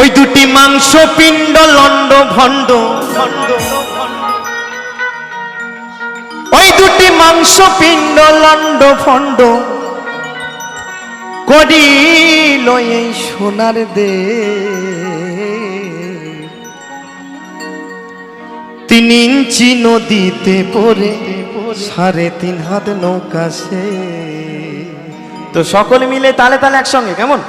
ওই দুটি মাংস পিণ্ড লন্ড ভণ্ড। ওই দুটি মাংস পিণ্ড লন্ড ভণ্ড। করিল এই সোনার দে তিন ইঞ্চি নদীতে পড়ে সাড়ে তিন হাত নৌকা সে। তো সকলে মিলে তালে তালে একসঙ্গে কেমন?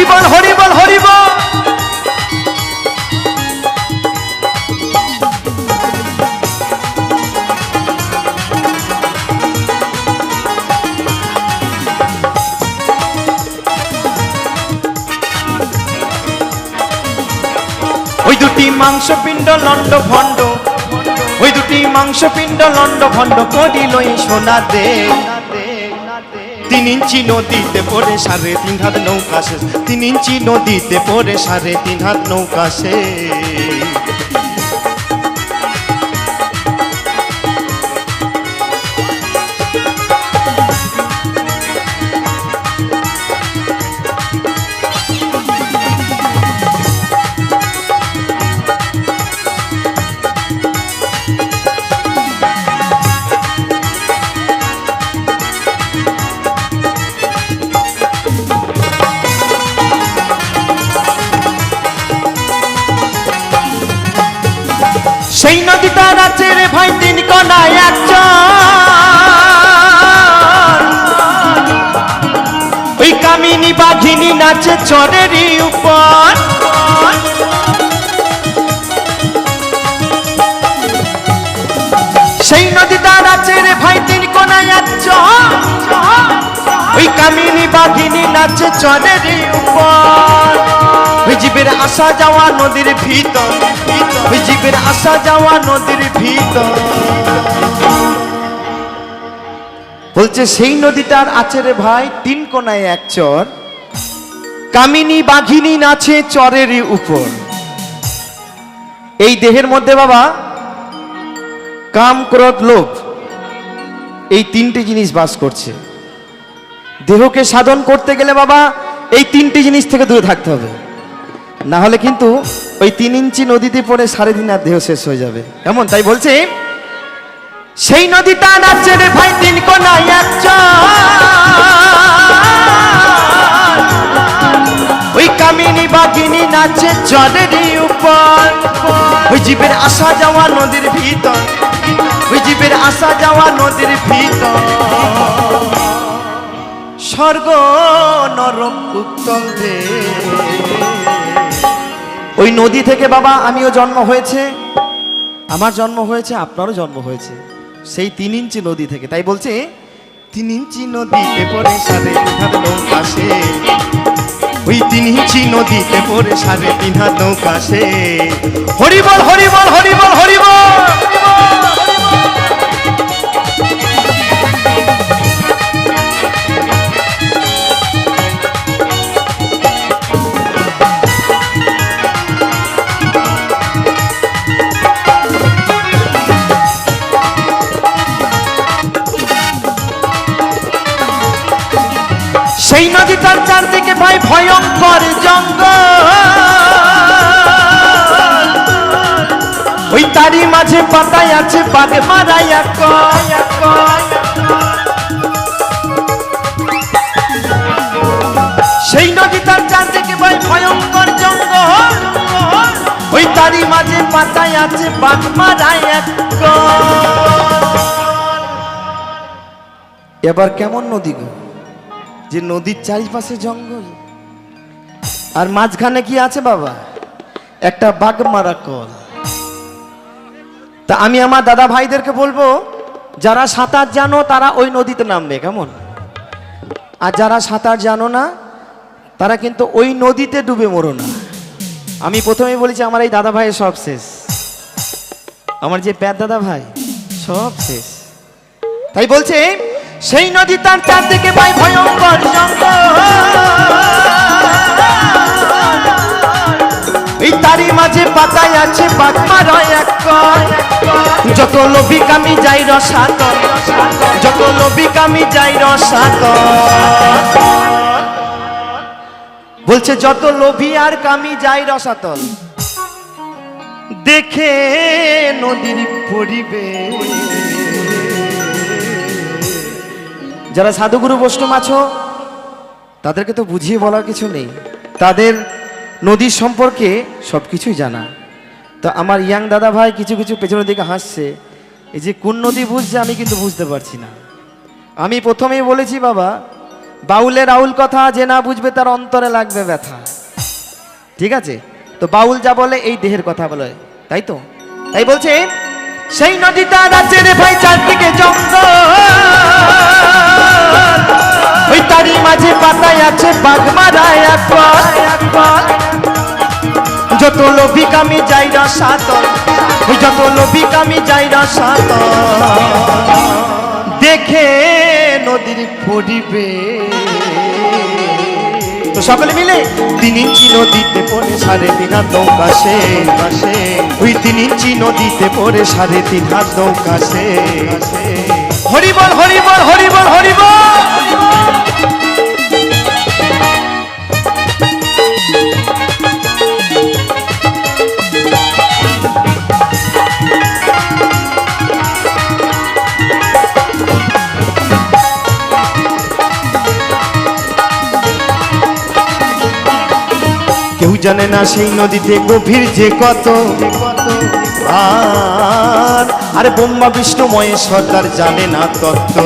হরিবল হরিবল হরিবল। ওই দুটি মাংসপিণ্ড লন্ড ভণ্ড, ওই দুটি মাংসপিণ্ড লন্ড ভণ্ড করিল সোনা দে তিন ইঞ্চি নদীতে পড়ে সাড়ে তিন হাত নৌকা শেষ। তিন ইঞ্চি নদীতে পড়ে সাড়ে তিন হাত নৌকা শেষ। নাচে চরেরই উপর। সেই নদীটা আছে রে ভাই, তিন একজন ওই কামিনী বাঘিনী নাচে চরেরই উপর। ওই জীবের আসা যাওয়া নদীর ভিতর। ওই জীবের আসা যাওয়া নদীর ভিতর। বলছে, সেই নদীটার আছে রে ভাই, তিন কোনায় এক চর। কামিনী বাঘিনী নাচে চরেরই উপর। এই দেহের মধ্যে বাবা কাম ক্রোধ লোভ, এই তিনটে জিনিস বাস করছে। দেহকে সাধন করতে গেলে বাবা, এই তিনটি জিনিস থেকে দূরে থাকতে হবে। না হলে কিন্তু ওই তিন ইঞ্চি নদীতে পড়ে সাড়ে দিন আর দেহ শেষ হয়ে যাবে। কেমন তাই বলছে, সেই নদীটা নাচছে রে ভাই তিন কোনায় এক ওই কামিনী বাগিনী নাচে জলেরই উপর। ওই জীবের আসা যাওয়া নদীর ভিতর। ওই জীবের আসা যাওয়া নদীর ভিতর। স্বর্গ নরক উত্তম ওই নদী থেকে বাবা, আমিও জন্ম হয়েছে। আমার জন্ম হয়েছে, আপনারও জন্ম হয়েছে। সেই তিন ইঞ্চি নদী থেকে। তাই বলছে, তিন ইঞ্চি সাড়ে তিন হাত নৌকা সে ওই তিন ইঞ্চি নদীতে পড়ে সাড়ে তিন হাত নৌকা হরিবল হরিবল হরিবল হরিবল! ভয়ঙ্কর জঙ্গল। ওই তারই মাঝে পাতায় আছে বাঘ মারাইয়া। সেই নদীটার চারদিকে ভাই ভয়ঙ্কর ওই তারই মাঝে আছে বাঘ এবার কেমন নদী গো? যে নদীর চারিপাশে জঙ্গল। আর মাঝখানে কি আছে বাবা? একটা বাঘ মারা কল। তা আমি আমার দাদা ভাইদেরকে বলব, যারা সাঁতার জানো, তারা ওই নদীতে নামবে, কেমন? আর যারা সাঁতার জানো না, তারা কিন্তু ওই নদীতে ডুবে মরো না। আমি প্রথমেই বলেছি, আমার এই দাদা ভাইয়ের সব শেষ। আমার যে প্যার দাদা ভাই, সব শেষ। তাই বলছে, সেই নদী তার চারদিকে ভাই ভয়ঙ্কর জঙ্গল। তারই মাঝে পাতায় আছে যত লোভি কামি যাই রসাতল যত কামি যাই রসাতল বলছে, যত লোভী আর কামি যাই রসাতল দেখে নদীর পরিবে। যারা সাধুগুরু বৈষ্ণব আছো, তাদেরকে তো বুঝিয়ে বলার কিছু নেই। তাদের নদীর সম্পর্কে সব কিছুই জানা। তো আমার ইয়াং দাদা ভাই কিছু কিছু পেছনের দিকে হাসছে। এই যে কোন নদী বুঝছে আমি কিন্তু বুঝতে পারছি না। আমি প্রথমেই বলেছি, বাবা, বাউলের আউল কথা যে না বুঝবে তার অন্তরে লাগবে ব্যথা। ঠিক আছে? তো বাউল যা বলে এই দেহের কথা বলে। তাই তো? তাই বলছে, সেই নদীটা আছে রে ভাই চারদিকে জঙ্গল। ওই তারই মাঝে পাতায় আছে বাগমারায় একবার একবার যত লোভী কামি যাই না সাতল যত লোভী কামি যাই না সাতল দেখে নদীর পরিবে। তো সকলে মিলে তিন ইঞ্চি নদীতে পড়ে সাড়ে তিন হাত নৌকা সে আসে ওই তিন ইঞ্চি নদীতে পড়ে সাড়ে তিন হাত নৌকা সে কেউ জানে না সেই নদীতে গভীর যে কত আর আরে ব্রহ্মা, বিষ্ণু, মহেশ্বর, তার জানে না তত্ত্ব।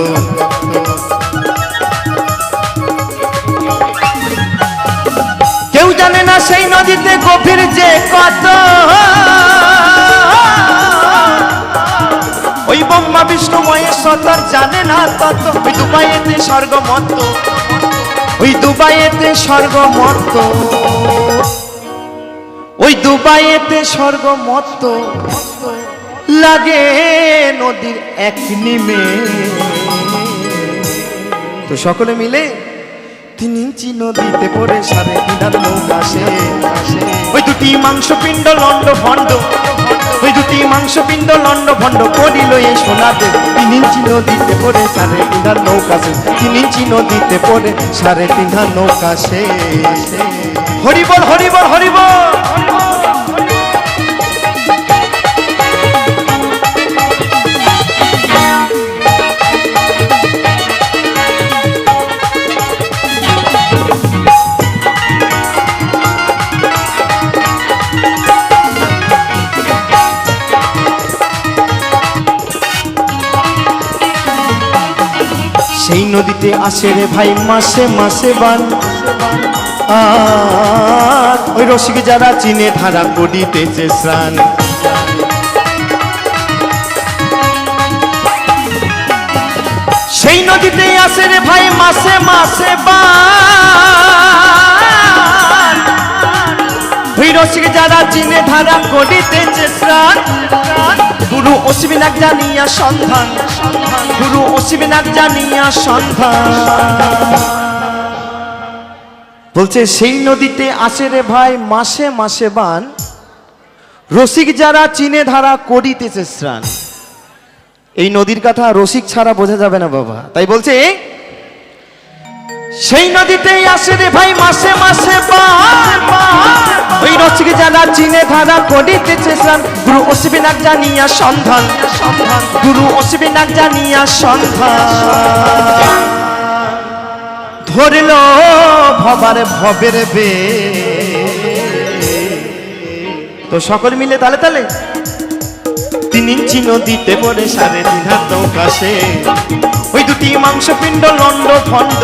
কেউ জানে না সেই নদীতে গভীর যে কত। ওই ব্রহ্মা, বিষ্ণু, মহেশ্বর, তার জানে না তত্ত্ব। ওই দুবাইয়েতে স্বর্গমত্ত। ওই দুবাইয়েতে স্বর্গমত্ত। ওই দুবাইয়েতে স্বর্গমত্ত। লাগে নদীর এক নিমে। তো সকলে মিলে তিন ইঞ্চি নদীতে পড়ে সাড়ে হাত নৌকা আসে। ওই দুটি মাংসপিণ্ড লন্ড ভণ্ড। দুটি মাংসপিণ্ড লন্ড ভণ্ড পড়িল এই সোনাতে। তিন ইঞ্চি নদীতে পরে সাড়ে তিন নৌকা সে। তিন ইঞ্চি নদীতে পরে সাড়ে তিন নৌকা সে। হরিবল হরিবল হরিবল! নদীতে আসে রে ভাই, মাসে মাসে বান ওই রসিক যারা চিনে, ধারা করিতেছে স্নান। সেই নদীতে আসে রে ভাই, মাসে মাসে বান ওই রসিক যারা চিনে, ধারা করিতেছে স্নান। গুরু অসিবিনাক জানিয়া সন্ধান। গুরু অসিবিনাক জানিয়া সন্ধান। বলছে, সেই নদীতে আসে রে ভাই মাসে মাসে বান। রসিক যারা চিনে ধারা করিতেছে স্নান। এই নদীর কথা রসিক ছাড়া বোঝা যাবে না বাবা। তাই বলছে সেই নদীতেই আসে রে ভাই, মাসে মাসে বান ওই রসিক যারা চিনে ধারা করিতেছে গুরু অসিবিনাক জানিয়া সন্ধান, গুরু অসিবিনাক জানিয়া সন্ধান। ধরিল ভবার ভবের বে তো সকল মিলে তালে তালে। তিন ইঞ্চি নদীতে পড়ে সাড়ে তিন হাত ওই দুটি মাংসপিণ্ড লন্ড ভণ্ড।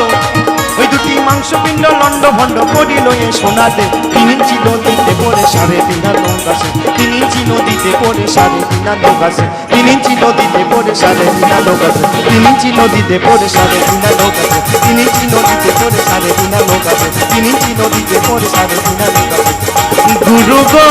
ওই দুটি মাংসপিণ্ড লন্ড ভণ্ড পড়িল এ সোনাতে। তিন ইঞ্চি নদীতে পড়ে সাড়ে তিন নৌকাশে তিন ইঞ্চি নদীতে পড়ে সাড়ে তিন নৌকাশে তিন ইঞ্চি নদীতে পড়ে সাড়ে তিন নৌকাশে তিন ইঞ্চি নদীতে পড়ে সাড়ে তিন নৌকাশে তিন ইঞ্চি নদীতে পড়ে সাড়ে তিন নৌকাশে তিন ইঞ্চি নদীতে পড়ে সাড়ে তিন নৌকাশে গুরু গো!